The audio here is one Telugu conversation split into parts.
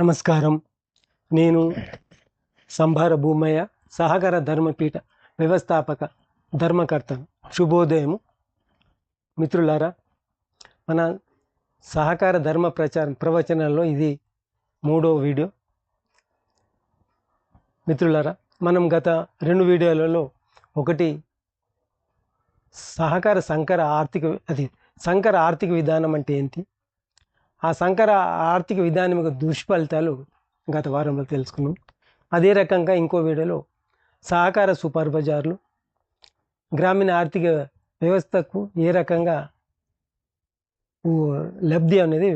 నమస్కారం. నేను సంభార భూమయ్య సహకార ధర్మపీఠ వ్యవస్థాపక ధర్మకర్త శుభోదయము. మిత్రులారా మన సహకార ధర్మ ప్రచారం ప్రవచనాల్లో ఇది మూడో వీడియో. మిత్రులారా మనం గత రెండు వీడియోలలో ఒకటి సహకార సంకర ఆర్థిక అది సంకర ఆర్థిక విధానం అంటే ఏంటి? ఆ సంకర ఆర్థిక విధానం యొక్క దుష్ఫలితాలు గత వారంలో తెలుసుకున్నాం. అదే రకంగా ఇంకో వీడియోలో సహకార సూపర్ బజార్లు గ్రామీణ ఆర్థిక వ్యవస్థకు ఏ రకంగా లబ్ధి అనేది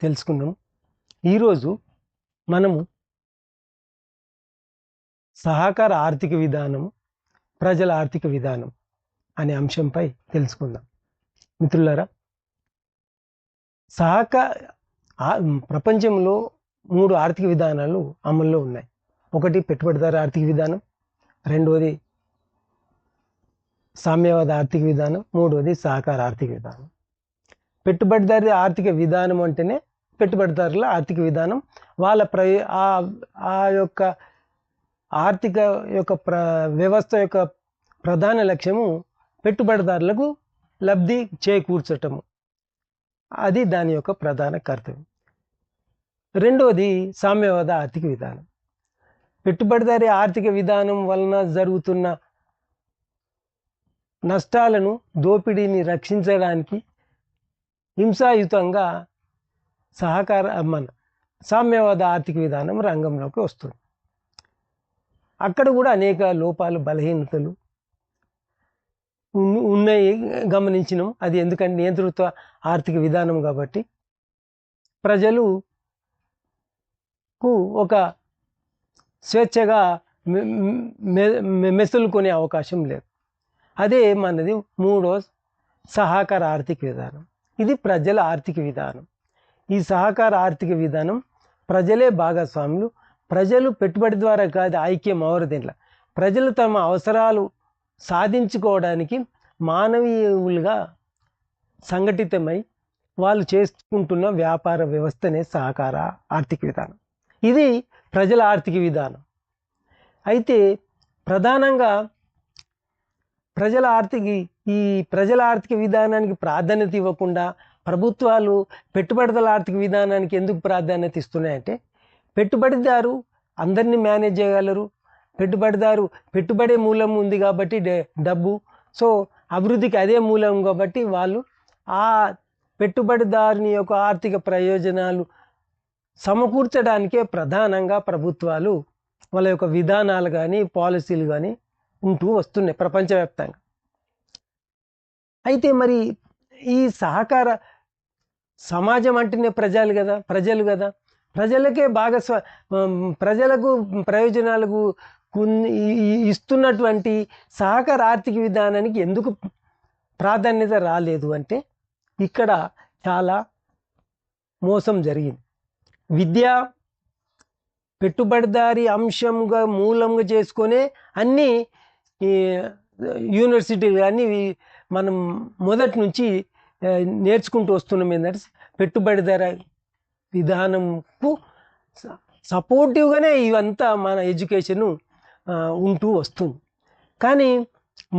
తెలుసుకున్నాం. ఈరోజు మనము సహకార ఆర్థిక విధానం ప్రజల ఆర్థిక విధానం అనే అంశంపై తెలుసుకుందాం. మిత్రులారా సహక ప్రపంచంలో మూడు ఆర్థిక విధానాలు అమల్లో ఉన్నాయి. ఒకటి పెట్టుబడిదారు ఆర్థిక విధానం రెండవది సామ్యవాద ఆర్థిక విధానం మూడవది సహకార ఆర్థిక విధానం. పెట్టుబడిదారి ఆర్థిక విధానం అంటేనే పెట్టుబడిదారుల ఆర్థిక విధానం. వాళ్ళ ప్ర ఆ యొక్క ఆర్థిక యొక్క ప్ర వ్యవస్థ యొక్క ప్రధాన లక్ష్యము పెట్టుబడిదారులకు లబ్ధి చేకూర్చటము. అది దాని యొక్క ప్రధాన కర్తవ్యం. రెండవది సామ్యవాద ఆర్థిక విధానం. పెట్టుబడిదారి ఆర్థిక విధానం వలన జరుగుతున్న నష్టాలను దోపిడీని రక్షించడానికి హింసాయుతంగా సహకార మన సామ్యవాద ఆర్థిక విధానం రంగంలోకి వస్తుంది. అక్కడ కూడా అనేక లోపాలు బలహీనతలు ఉన్నాయి గమనించినాం. అది ఎందుకంటే నియంతృత్వ ఆర్థిక విధానం కాబట్టి. ప్రజలుకు ఒక స్వేచ్ఛగా మె- మె- మెసులుకునే అవకాశం లేదు. అదే మనది మూడో సహకార ఆర్థిక విధానం. ఇది ప్రజల ఆర్థిక విధానం. ఈ సహకార ఆర్థిక విధానం ప్రజలే భాగస్వాములు. ప్రజలు పెట్టుబడి ద్వారా కాదు ఐక్యం అవరు ప్రజలు తమ అవసరాలు సాధించుకోవడానికి మానవీయులుగా సంఘటితమై వాళ్ళు చేసుకుంటున్న వ్యాపార వ్యవస్థనే సహకార ఆర్థిక విధానం. ఇది ప్రజల ఆర్థిక విధానం. అయితే ప్రధానంగా ప్రజల ఆర్థిక ఈ ప్రజల ఆర్థిక విధానానికి ప్రాధాన్యత ఇవ్వకుండా ప్రభుత్వాలు పెట్టుబడిదారుల ఆర్థిక విధానానికి ఎందుకు ప్రాధాన్యత ఇస్తున్నాయంటే పెట్టుబడిదారు అందరినీ మేనేజ్ చేయగలరు పెట్టుబడిదారు పెట్టుబడే మూలం ఉంది కాబట్టి డే- డబ్బు. సో అభివృద్ధికి అదే మూలం కాబట్టి వాళ్ళు ఆ పెట్టుబడిదారుని యొక్క ఆర్థిక ప్రయోజనాలు సమకూర్చడానికే ప్రధానంగా ప్రభుత్వాలు వాళ్ళ యొక్క విధానాలు కానీ పాలసీలు కానీ ఉంటూ వస్తున్నాయి ప్రపంచవ్యాప్తంగా. అయితే మరి ఈ సహకార సమాజం అంటేనే ప్రజలు కదా ప్రజలు కదా. ప్రజలకే భాగస్వా ప్రజలకు ప్రయోజనాలకు కొన్ని ఇస్తున్నటువంటి సహకార ఆర్థిక విధానానికి ఎందుకు ప్రాధాన్యత రాలేదు అంటే ఇక్కడ చాలా మోసం జరిగింది. విద్య పెట్టుబడిదారి అంశంగా మూలంగా చేసుకునే అన్నీ ఈ యూనివర్సిటీలు కానీ మనం మొదటి నుంచి నేర్చుకుంటూ వస్తున్నాం ఏంటంటే పెట్టుబడిదార విధానంకు సపోర్టివ్గానే ఇవంతా మన ఎడ్యుకేషన్ ఉంటూ వస్తుంది. కానీ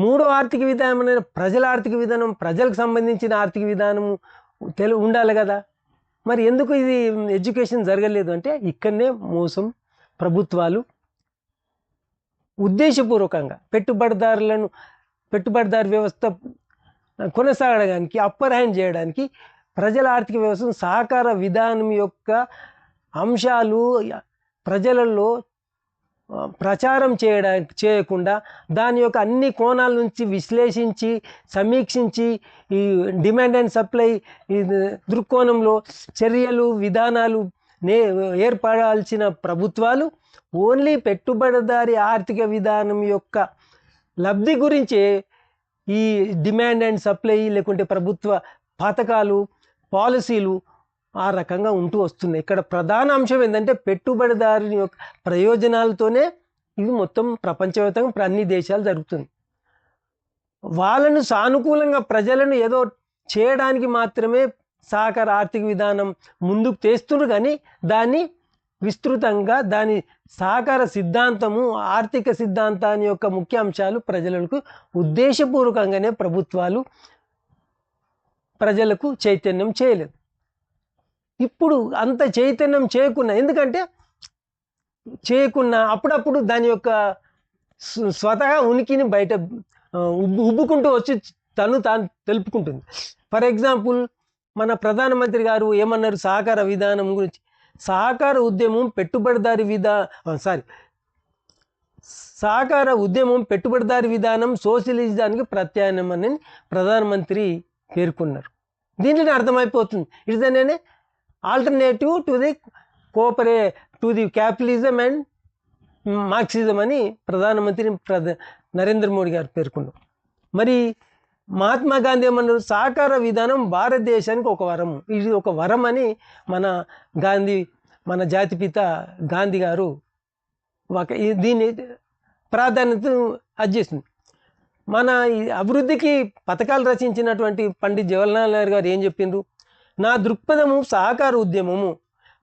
మూడో ఆర్థిక విధానం అనేది ప్రజల ఆర్థిక విధానం ప్రజలకు సంబంధించిన ఆర్థిక విధానం తెలు ఉండాలి కదా. మరి ఎందుకు ఇది ఎడ్యుకేషన్ జరగలేదు అంటే ఇక్కడనే మోసం ప్రభుత్వాలు ఉద్దేశపూర్వకంగా పెట్టుబడిదారులను పెట్టుబడిదారు వ్యవస్థ కొనసాగడానికి అప్పర్ హ్యాండ్ చేయడానికి ప్రజల ఆర్థిక వ్యవస్థను సహకార విధానం యొక్క అంశాలు ప్రజలలో ప్రచారం చేయడానికి చేయకుండా దాని యొక్క అన్ని కోణాల నుంచి విశ్లేషించి సమీక్షించి ఈ డిమాండ్ అండ్ సప్లై ఈ దృక్కోణంలో చర్యలు విధానాలు నే ఏర్పడాల్సిన ప్రభుత్వాలు ఓన్లీ పెట్టుబడిదారి ఆర్థిక విధానం యొక్క లబ్ధి గురించే ఈ డిమాండ్ అండ్ సప్లై లేకుంటే ప్రభుత్వ పథకాలు పాలసీలు ఆ రకంగా ఉంటూ వస్తున్నాయి. ఇక్కడ ప్రధాన అంశం ఏంటంటే పెట్టుబడిదారుని యొక్క ప్రయోజనాలతోనే ఇది మొత్తం ప్రపంచవ్యాప్తంగా అన్ని దేశాలు జరుగుతుంది. వాళ్ళను సానుకూలంగా ప్రజలను ఏదో చేయడానికి మాత్రమే సహకార ఆర్థిక విధానం ముందుకు తెస్తున్నారు కానీ దాన్ని విస్తృతంగా దాని సహకార సిద్ధాంతము ఆర్థిక సిద్ధాంతాన్ని యొక్క ముఖ్య అంశాలు ప్రజలకు ఉద్దేశపూర్వకంగానే ప్రభుత్వాలు ప్రజలకు చైతన్యం చేయలేదు. ఇప్పుడు అంత చైతన్యం చేయకున్నా ఎందుకంటే చేయకున్నా అప్పుడప్పుడు దాని యొక్క స్వతహా ఉనికిని బయట ఉబ్బు ఉబ్బుకుంటూ వచ్చి తను తాను తెలుపుకుంటుంది. ఫర్ ఎగ్జాంపుల్ మన ప్రధానమంత్రి గారు ఏమన్నారు? సహకార విధానం గురించి. సహకార ఉద్యమం పెట్టుబడిదారి విధా సారీ. సహకార ఉద్యమం పెట్టుబడిదారి విధానం సోషలిజానికి ప్రత్యామ్నాయమని ప్రధానమంత్రి పేర్కొన్నారు. దీంట్లోనే అర్థమైపోతుంది. ఇది alternative to the corporate to the capitalism and Marxism అని ప్రధానమంత్రి ప్రధా నరేంద్ర మోడీ గారు పేర్కొన్నారు. మరి మహాత్మా గాంధీ ఏమన్నారు? సహకార విధానం భారతదేశానికి ఒక వరం. ఇది ఒక వరం అని మన గాంధీ మన జాతిపిత గాంధీ గారు ఒక ఈ- దీన్ని ప్రాధాన్యత అర్జిస్తుంది మన అభివృద్ధికి పథకాలు రచించినటువంటి పండిత్ జవహర్లాల్ నెహ్రూ గారు ఏం చెప్పిండ్రు? నా దృక్పథము సహకార ఉద్యమము.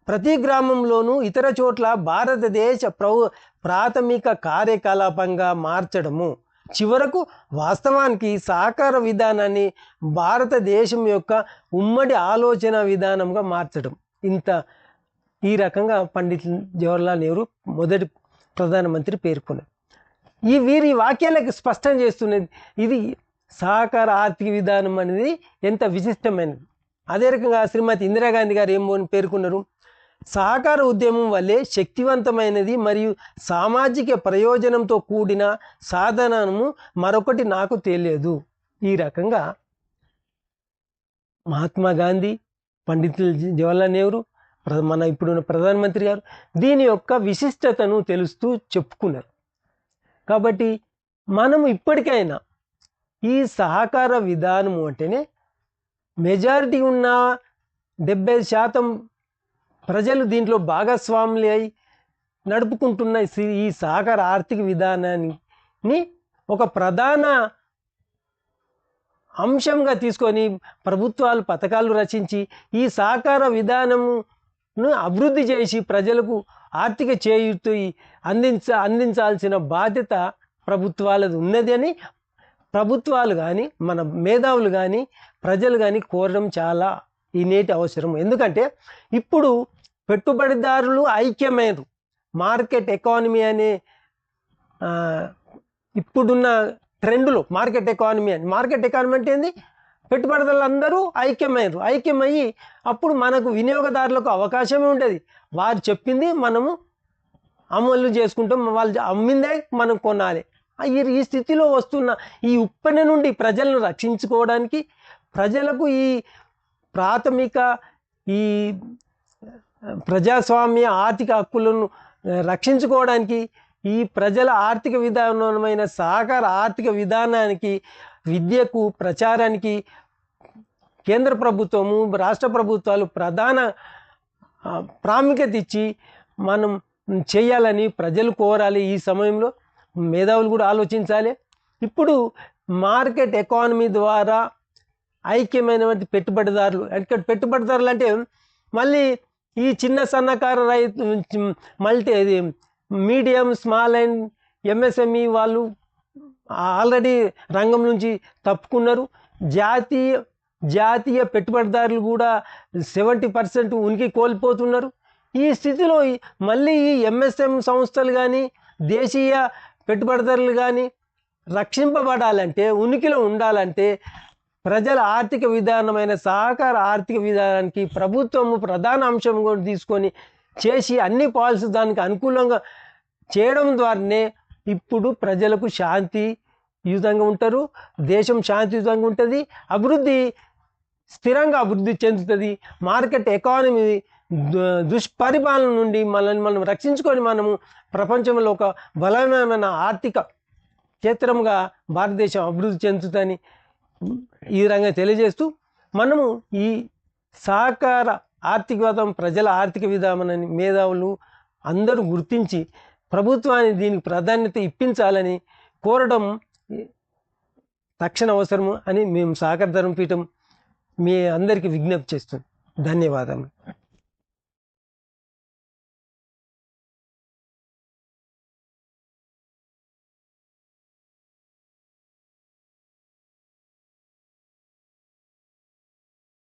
ప్రతి గ్రామంలోనూ ఇతర చోట్ల భారతదేశ ప్రౌ ప్రాథమిక కార్యకలాపంగా మార్చడము. చివరకు వాస్తవానికి సహకార విధానాన్ని భారతదేశం యొక్క ఉమ్మడి ఆలోచన విధానంగా మార్చడం. ఇంత ఈ రకంగా పండిత్ జవహర్లాల్ నెహ్రూ మొదటి ప్రధానమంత్రి పేర్కొన్నారు ఈ వీరి వాక్యాలకు స్పష్టం చేస్తున్నది ఇది సహకార ఆర్థిక విధానం అనేది ఎంత విశిష్టమైనది. అదే రకంగా శ్రీమతి ఇందిరాగాంధీ గారు ఏమో పేర్కొన్నారు? సహకార ఉద్యమం వల్లే శక్తివంతమైనది మరియు సామాజిక ప్రయోజనంతో కూడిన సాధనము మరొకటి నాకు తెలియదు ఈ రకంగా మహాత్మా గాంధీ పండిత్ జవహర్లాల్ నెహ్రూ ప్ర- మన ఇప్పుడున్న ప్రధానమంత్రి గారు దీని యొక్క విశిష్టతను తెలుస్తూ చెప్పుకున్నారు. కాబట్టి మనం ఇప్పటికైనా ఈ సహకార విధానము అంటేనే మెజారిటీ ఉన్న డెబ్బై శాతం ప్రజలు దీంట్లో భాగస్వాములు అయి నడుపుకుంటున్న ఈ- సహకార ఆర్థిక విధానాన్ని ఒక ప్రధాన అంశంగా తీసుకొని ప్రభుత్వాలు పథకాలు రచించి ఈ సహకార విధానమును అభివృద్ధి చేసి ప్రజలకు ఆర్థిక చేయూత అందించ అందించాల్సిన బాధ్యత ప్రభుత్వాలది ఉన్నది అని ప్రభుత్వాలు కానీ మన మేధావులు కానీ ప్రజలు కానీ కోరడం చాలా ఈ నేటి అవసరం. ఎందుకంటే ఇప్పుడు పెట్టుబడిదారులు ఐక్యమేదు. మార్కెట్ ఎకానమీ అనే ఇప్పుడున్న ట్రెండ్లో మార్కెట్ ఎకానమీ అని. మార్కెట్ ఎకానమీ అంటే ఏంది? పెట్టుబడిదారులందరూ ఐక్యమయ్యారు ఐక్యమయ్యి అప్పుడు మనకు వినియోగదారులకు అవకాశమే ఉంటుంది వారు చెప్పింది మనము అమలు చేసుకుంటాం. వాళ్ళు అమ్మిందే మనం కొనాలి. ఈ ఈ స్థితిలో వస్తున్న ఈ ఉప్పెన నుండి ప్రజలను రక్షించుకోవడానికి ప్రజలకు ఈ ప్రాథమిక ఈ ప్రజాస్వామ్య ఆర్థిక హక్కులను రక్షించుకోవడానికి ఈ ప్రజల ఆర్థిక విధానమైన సహకార ఆర్థిక విధానానికి విద్యకు ప్రచారానికి కేంద్ర ప్రభుత్వము రాష్ట్ర ప్రభుత్వాలు ప్రధాన ప్రాముఖ్యత ఇచ్చి మనం చేయాలని ప్రజలు కోరాలి ఈ సమయంలో. మేధావులు కూడా ఆలోచించాలి. ఇప్పుడు మార్కెట్ ఎకానమీ ద్వారా ఐక్యమైనటువంటి పెట్టుబడిదారులు ఇక్కడ పెట్టుబడిదారులు అంటే మళ్ళీ ఈ చిన్న సన్నకారు రైతు మల్టీ ఇది మీడియం స్మాల్ అండ్ ఎంఎస్ఎంఈ వాళ్ళు ఆల్రెడీ రంగం నుంచి తప్పుకున్నారు. జాతీయ జాతీయ పెట్టుబడిదారులు కూడా సెవెంటీ పర్సెంట్ ఉనికి కోల్పోతున్నారు. ఈ స్థితిలో మళ్ళీ ఈ ఎంఎస్ఎం సంస్థలు కానీ దేశీయ పెట్టుబడిదారులు కానీ రక్షింపబడాలంటే ఉనికిలో ఉండాలంటే ప్రజల ఆర్థిక విధానమైన సహకార ఆర్థిక విధానానికి ప్రభుత్వము ప్రధాన అంశం కూడా తీసుకొని చేసి అన్ని పాలసీ దానికి అనుకూలంగా చేయడం ద్వారానే ఇప్పుడు ప్రజలకు శాంతి యుతంగా ఉంటారు. దేశం శాంతియుతంగా ఉంటుంది. అభివృద్ధి స్థిరంగా అభివృద్ధి చెందుతుంది. మార్కెట్ ఎకానమీ దుష్పరిపాలన నుండి మనల్ని మనం రక్షించుకొని మనము ప్రపంచంలో ఒక బలమైన ఆర్థిక క్షేత్రంగా భారతదేశం అభివృద్ధి చెందుతుందని ఈ రంగా తెలియజేస్తూ మనము ఈ సహకార ఆర్థికవాదం ప్రజల ఆర్థిక విధానాన్ని మేధావులు అందరూ గుర్తించి ప్రభుత్వాన్ని దీనికి ప్రాధాన్యత ఇప్పించాలని కోరడం తక్షణ అవసరము అని మేము సహకార ధర్మపీఠం మీ అందరికీ విజ్ఞప్తి చేస్తుంది ధన్యవాదములు.